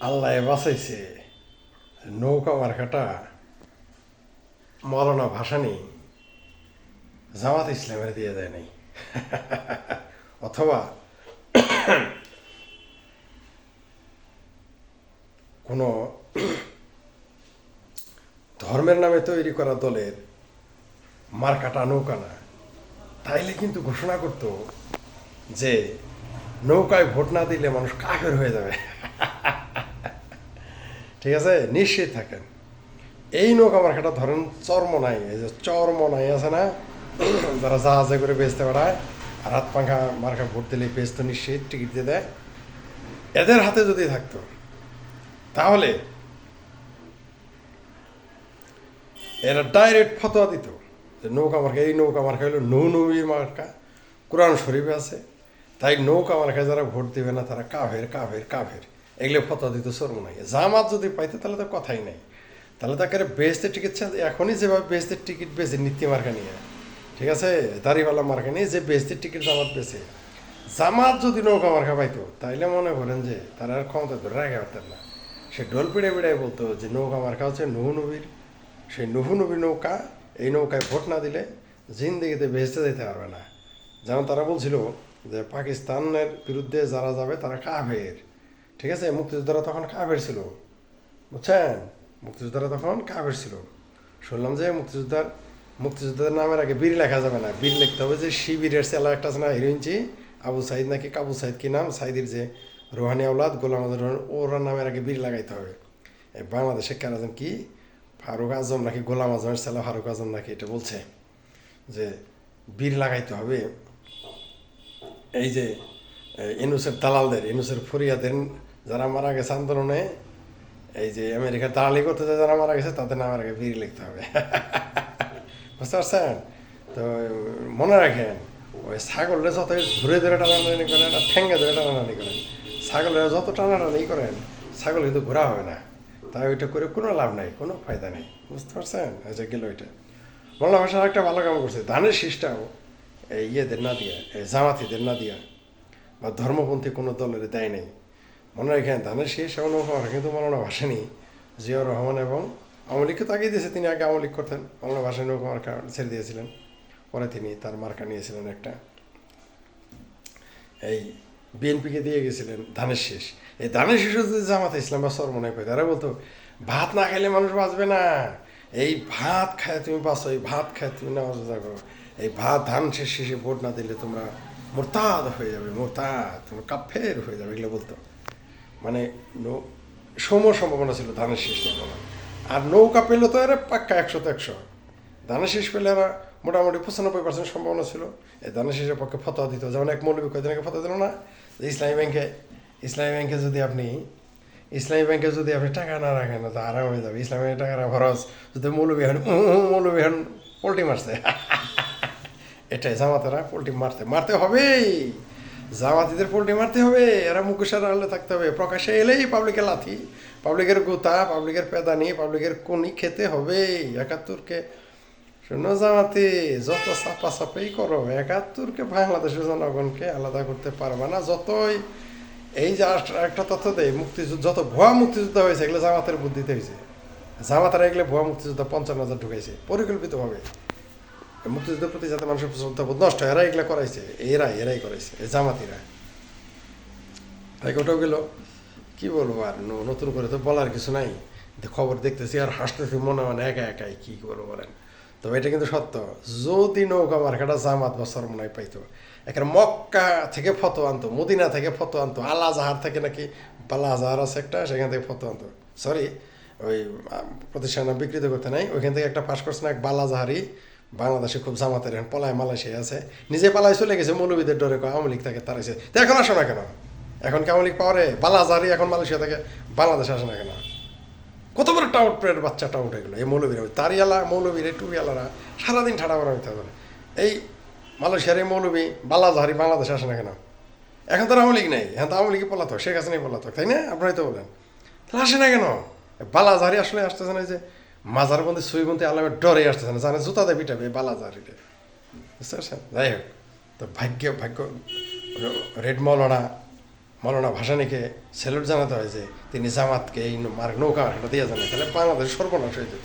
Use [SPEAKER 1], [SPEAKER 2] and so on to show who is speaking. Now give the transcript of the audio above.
[SPEAKER 1] আল্লাহ বাঁচাইছে। নৌকা মার্কাটা মরনা ভাষা নেই জামাত ইসলামের দিয়ে দেয় নাই। অথবা কোনো ধর্মের নামে তৈরি করা দলের মার্কাটা নৌকা না। তাইলে কিন্তু ঘোষণা করতো যে, নৌকায় ভোট না দিলে মানুষ কাফের হয়ে যাবে। ঠিক আছে? নিশ্চিত থাকেন। এই নৌকা মার্কাটা ধরেন চর্ম নাই, এই যে চর্ম নাই আছে না? যারা জাহাজে করে বেচতে পারায় আর হাত পাখা মার্কা ভোট দিলে বেচত নিশ্চিত, টিকিট দিয়ে দেয়। এদের হাতে যদি থাকতো, তাহলে এরা ডাইরেক্ট ফতোয়া দিত যে নৌকা মার্কা এই নৌকা মার্কা হলো নৌ নবীর মার্কা কোরআন শরীফে আছে। তাই নৌকা মার্কায় যারা ভোট দিবে না, তারা কাভের কাভের কাভের এগুলো ফতোয়া দিত সরমনাই জামাত যদি পাইতো, তাহলে তো কথাই নাই। তাহলে তাকে বেচতে টিকিট এখনই যেভাবে বেচতে টিকিট বেচে, নীতি মার্কা নিয়ে। ঠিক আছে? দাড়িওয়ালা মার্কা নিয়ে যে বেচতে টিকিট জামাত বেচে। জামাত যদি নৌকা মার্কা পাইতো, তাইলে মনে করেন যে তারা আর ক্ষমতা ধরে রাখা পারতেন না। সে ডোল পিড়ে পিড়ায় বলতো যে, নৌকা মার্কা হচ্ছে নুহু নবীর। সেই নুহু নবীর নৌকা, এই নৌকায় ভোট না দিলে জিন্দিগিতে বেচতে যেতে পারবে না। যেমন তারা বলছিল যে, পাকিস্তানের বিরুদ্ধে যারা যাবে, তারা কাভের ঠিক আছে মুক্তিযোদ্ধারা তখন কাভের ছিল। বুঝছেন? মুক্তিযোদ্ধারা তখন কাভের ছিল। শুনলাম যে মুক্তিযোদ্ধার মুক্তিযোদ্ধাদের নামের আগে বীর লেখা যাবে না। বীর লিখতে হবে যে শিবিরের সেলা একটা আছে না হিরোইনচি আবু সাইদ নাকি কাবু সাইদ কি নাম? সাইদির যে রোহানি আউলাদ গোলাম রোহানি, ওর নামের আগে বীর লাগাইতে হবে। বাংলাদেশে কেন কি? ফারুক আজম নাকি গোলাম আজমের সেলা ফারুক আজম নাকি এটা বলছে? যে বীর লাগাইতে হবে। এই যে ইনুসের দালালদের ইনুসের ফরিয়াদের যারা মারা গেছে আন্দোলনে, এই যে আমেরিকার দালালি করতে যায় যারা মারা গেছে, তাদের নামের আগে বীর লিখতে হবে। বুঝতে পারছেন? তো মনে রাখেন, ওই ছাগলের যত ধরে ধরে টানাটানি করেন আর ঠেঙ্গে ধরে টানাটানি করেন, ছাগলের যত টানাটানি করেন, ছাগল কিন্তু ঘোরা হবে না। তাই ওইটা করে কোনো লাভ নাই, কোনো ফায়দা নেই। বুঝতে পারছেন? এই যে গেল ওইটা বাংলা ভাষার একটা ভালো কাম করছে ধানের শীষটাও এই ইয়েদের না দিয়া, এই জামাতিদের না দিয়া, বা ধর্মপন্থী কোনো দলের দেয় নেই। মনে রাখেন ধানের শেষ এবং নৌকা কিন্তু মৌলানা ভাসানি। জিয়াউর রহমান এবং আওয়ামী লীগকে তাকিয়ে দিয়েছে, তিনি আগে আওয়ামী লীগ করতেন। মৌলানা ভাসানি মার্কা ছেড়ে দিয়েছিলেন। পরে তিনি তার মার্কা নিয়েছিলেন একটা। এই বিএনপিকে দিয়ে গেছিলেন ধানের শেষ। এই ধানের শেষ যদি জামাতে ইসলাম বা সরমনে পাই তারা বলতো, ভাত না খাইলে মানুষ বাঁচবে না। এই ভাত খায় তুমি বাঁচো, এই ভাত খায় তুমি নামাজ রোজা করো। এই ভাত ধান শেষ শেষে ভোট না দিলে তোমরা মোরতাদ হয়ে যাবে, মোরতাদ, তোমরা কাফের হয়ে যাবে, এগুলো বলতো। মানে সম সম্ভাবনা ছিল ধানের শেষ নিয়ে আর নৌকা পেলে তো আরে পাক্কা একশো তো একশো। ধানের শেষ পেলে এরা মোটামুটি পঁচানব্বই পার্সেন্ট সম্ভাবনা ছিল। এই ধানের শেষের পক্ষে ফতোয়া দিত। যেমন এক মৌলবী কয়েকদিন আগে ফতোয়া দিল না? যে ইসলামী ব্যাংকে ইসলামী ব্যাংকে যদি আপনি ইসলামী ব্যাংকে যদি আপনি টাকা না রাখেন, তো আরাম হয়ে যাবে। ইসলামী ব্যাংকে টাকা খরচ যদি মৌলবী হন মৌলবী হন, পোল্ট্রি মারছে। এটাই জামাতেরা পোল্ট্রি মারতে মারতে হবেই। জামাতিদের পোল্ট্রি মারতে হবে, এরা মুখোশের আড়ালে থাকতে হবে। প্রকাশ্যে এলেই পাবলিকের লাথি পাবলিকের গোতা পাবলিকের পেদানি পাবলিকের কোনি খেতে হবে। একাত্তরকে শোনো জামাতি, যত চাপা চাপাই করো, একাত্তরকে বাংলাদেশের জনগণকে আলাদা করতে পারবে না। যতই এই যে একটা তথ্য দেয় মুক্তিযুদ্ধ, যত ভুয়া মুক্তিযুদ্ধ হয়েছে, এগুলো জামাতের বুদ্ধিতে হয়েছে। জামাতারা এগুলো ভুয়া মুক্তিযুদ্ধ পঞ্চান্ন হাজার ঢুকাইছে, পরিকল্পিতভাবে। মুক্তিযুদ্ধের প্রতি যাতে মানুষের শ্রদ্ধাবোধ নষ্ট এরা এগুলা করাইছে। এরাই এরাই করাইছে। জামাতিরা। তাই ওটাও গেল, কি বলব আর নতুন করে তো বলার কিছু নাই। খবর দেখতেছি আর হাসতেছি মনে মনে, একা একাই কি করব বলেন। তবে এটা কিন্তু সত্য। যদি নৌকা মার্কাটা জামাত বা সরমনাই পাইতো এখানে মক্কা থেকে ফটো আনতো, মদিনা থেকে ফটো আনতো আলা জাহার থেকে নাকি বালা জাহার আছে একটা, সেখান থেকে ফটো আনতো। সরি ওই প্রতিষ্ঠান বিকৃত করতে নাই, ওইখান থেকে একটা পাশ করছে না এক বালা জাহারি বাংলাদেশে খুব জামাতের এখন পলায় মালয়েশিয়া আছে। নিজে পালায় চলে গেছে, মৌলবীদের ডরে আওয়ামী লীগ তাকে তারাইছে তো এখন আসো না কেন? এখন কি আওয়ামী লীগ পাওয়ারে? বালা জাহারি এখন মালয়েশিয়া থেকে বাংলাদেশে আসে না কেন? কত বড় টাউট প্রের বাচ্চা টাউট এগুলো, এই মৌলবীরা তারিয়ালা মৌলবীরা টুবিয়ালারা সারাদিন ঠাড়া করা হইতে পারে এই মালয়েশিয়ার এই মৌলবী বালাজাহারি বাংলাদেশে আসে না কেন? এখন তো আওয়ামী লীগ নেই, এখন তো আওয়ামী লীগই পলাতক, শেখ হাসিনাই পলাতক, তাই না? আপনারাই তো বলেন। আসে না কেন? বালাজাহারি আসলে আসতেছে না এই যে মাজার মধ্যে সুই বন্দি আলামের ডরে আসতেছে না, জানে জুতা দেয় বালা এই বালাজাহারিতে বুঝতে পারছেন? যাই হোক, তো ভাগ্য ভাগ্য, রেড মলনা মলনা ভাসানিকে স্যালুট জানাতে হয় যে তিনি জামাতকে এই মার্গ নৌকা দিয়ে জানে তাহলে বাংলাদেশ সর্বনাশ হয়ে যেত।